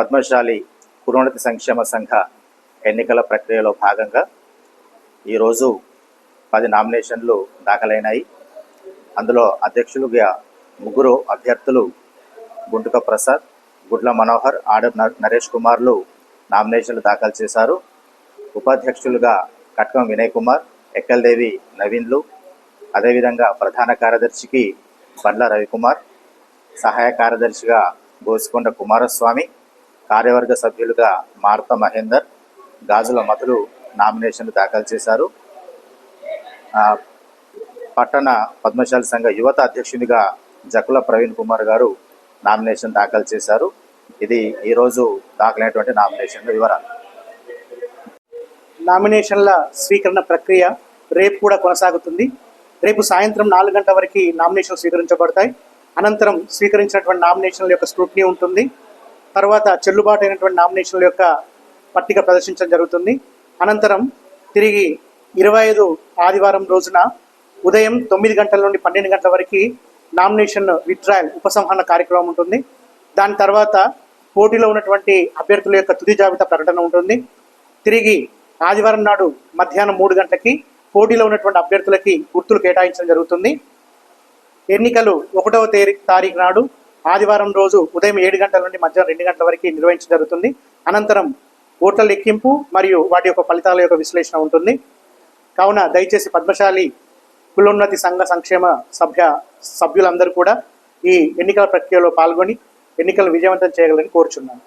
పద్మశాలి కురోన్నతి సంక్షేమ సంఘ ఎన్నికల ప్రక్రియలో భాగంగా ఈరోజు పది నామినేషన్లు దాఖలైనాయి. అందులో అధ్యక్షులుగా ముగ్గురు అభ్యర్థులు గుంటుక ప్రసాద్ గుడ్ల మనోహర్ ఆడ నరేష్ కుమార్లు నామినేషన్లు దాఖలు చేశారు. ఉపాధ్యక్షులుగా కట్కం వినయ్ కుమార్ ఎక్కల్దేవి నవీన్లు అదేవిధంగా ప్రధాన కార్యదర్శికి బండ్ల రవికుమార్ సహాయ కార్యదర్శిగా గోసికొండ కుమారస్వామి కార్యవర్గ సభ్యులుగా మార్త మహేందర్ గాజుల మధులు నామినేషన్లు దాఖలు చేశారు. పట్టణ పద్మశాలి సంఘ యువత అధ్యక్షునిగా జకుల ప్రవీణ్ కుమార్ గారు నామినేషన్ దాఖలు చేశారు. ఇది ఈరోజు దాఖలైనటువంటి నామినేషన్ల వివరాలు. నామినేషన్ల స్వీకరణ ప్రక్రియ రేపు కూడా కొనసాగుతుంది. రేపు సాయంత్రం నాలుగు గంటల వరకు నామినేషన్లు స్వీకరించబడతాయి. అనంతరం స్వీకరించినటువంటి నామినేషన్ల యొక్క స్క్రూట్నీ ఉంటుంది. తర్వాత చెల్లుబాటు అయినటువంటి నామినేషన్ల యొక్క పట్టిక ప్రదర్శించడం జరుగుతుంది. అనంతరం తిరిగి ఇరవై ఐదు ఆదివారం రోజున ఉదయం తొమ్మిది గంటల నుండి పన్నెండు గంటల వరకు నామినేషన్ విత్డ్రాయల్ ఉపసంహరణ కార్యక్రమం ఉంటుంది. దాని తర్వాత పోటీలో ఉన్నటువంటి అభ్యర్థుల యొక్క తుది జాబితా ప్రకటన ఉంటుంది. తిరిగి ఆదివారం నాడు మధ్యాహ్నం మూడు గంటలకి పోటీలో ఉన్నటువంటి అభ్యర్థులకి గుర్తులు కేటాయించడం జరుగుతుంది. ఎన్నికలు ఒకటవ తేదీ తారీఖు నాడు ఆదివారం రోజు ఉదయం ఏడు గంటల నుండి మధ్యాహ్నం రెండు గంటల వరకు నిర్వహించడం జరుగుతుంది. అనంతరం ఓట్ల లెక్కింపు మరియు వాటి యొక్క ఫలితాల యొక్క విశ్లేషణ ఉంటుంది. కావున దయచేసి పద్మశాలి కులోన్నతి సంఘ సంక్షేమ సభ్య సభ్యులందరూ కూడా ఈ ఎన్నికల ప్రక్రియలో పాల్గొని ఎన్నికలను విజయవంతం చేయగలని కోరుచున్నాను.